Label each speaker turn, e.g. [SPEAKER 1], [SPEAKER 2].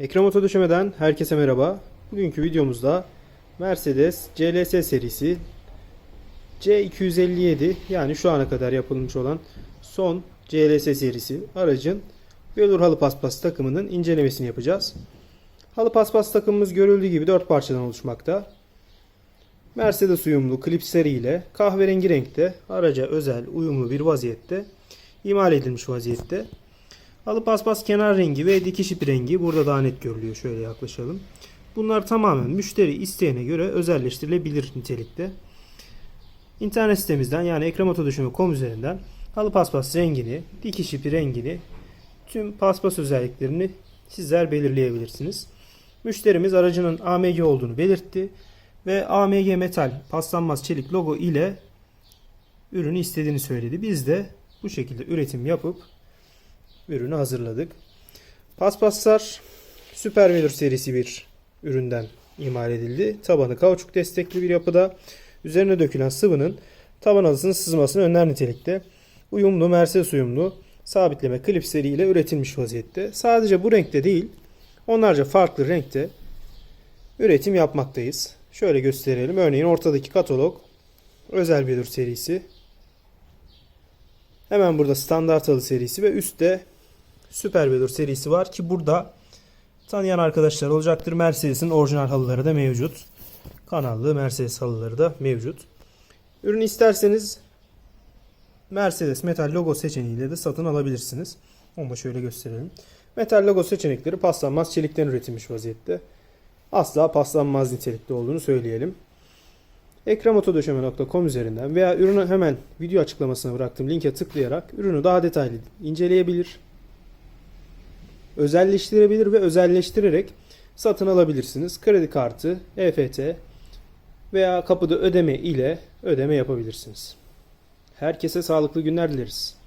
[SPEAKER 1] Ekrem Oto Döşeme'den herkese merhaba. Bugünkü videomuzda Mercedes CLS serisi C257 yani şu ana kadar yapılmış olan son CLS serisi aracın Velour halı paspas takımının incelemesini yapacağız. Halı paspas takımımız görüldüğü gibi 4 parçadan oluşmakta. Mercedes uyumlu klipsleri ile kahverengi renkte araca özel uyumlu bir vaziyette imal edilmiş vaziyette. Halı paspas kenar rengi ve dikiş ipi rengi burada daha net görülüyor. Şöyle yaklaşalım. Bunlar tamamen müşteri isteğine göre özelleştirilebilir nitelikte. İnternet sitemizden yani ekramotodüşümü.com üzerinden halı paspas rengini, dikiş ipi rengini, tüm paspas özelliklerini sizler belirleyebilirsiniz. Müşterimiz aracının AMG olduğunu belirtti ve AMG metal paslanmaz çelik logo ile ürünü istediğini söyledi. Biz de bu şekilde üretim yapıp ürünü hazırladık. Paspaslar Super Velour serisi bir üründen imal edildi. Tabanı kauçuk destekli bir yapıda. Üzerine dökülen sıvının taban halısının sızmasını önler nitelikte. Uyumlu, Mercedes uyumlu sabitleme klipsleri ile üretilmiş vaziyette. Sadece bu renkte değil, onlarca farklı renkte üretim yapmaktayız. Şöyle gösterelim. Örneğin ortadaki katalog özel Velour serisi. Hemen burada standart halı serisi ve üstte Super Velour serisi var ki burada tanıyan arkadaşlar olacaktır. Mercedes'in orijinal halıları da mevcut. Kanallı Mercedes halıları da mevcut. Ürünü isterseniz Mercedes metal logo seçeneğiyle de satın alabilirsiniz. Onu da şöyle gösterelim. Metal logo seçenekleri paslanmaz çelikten üretilmiş vaziyette. Asla paslanmaz nitelikte olduğunu söyleyelim. ekramotodöşeme.com üzerinden veya ürünü hemen video açıklamasına bıraktığım linke tıklayarak ürünü daha detaylı inceleyebilir, özelleştirebilir ve özelleştirerek satın alabilirsiniz. Kredi kartı, EFT veya kapıda ödeme ile ödeme yapabilirsiniz. Herkese sağlıklı günler dileriz.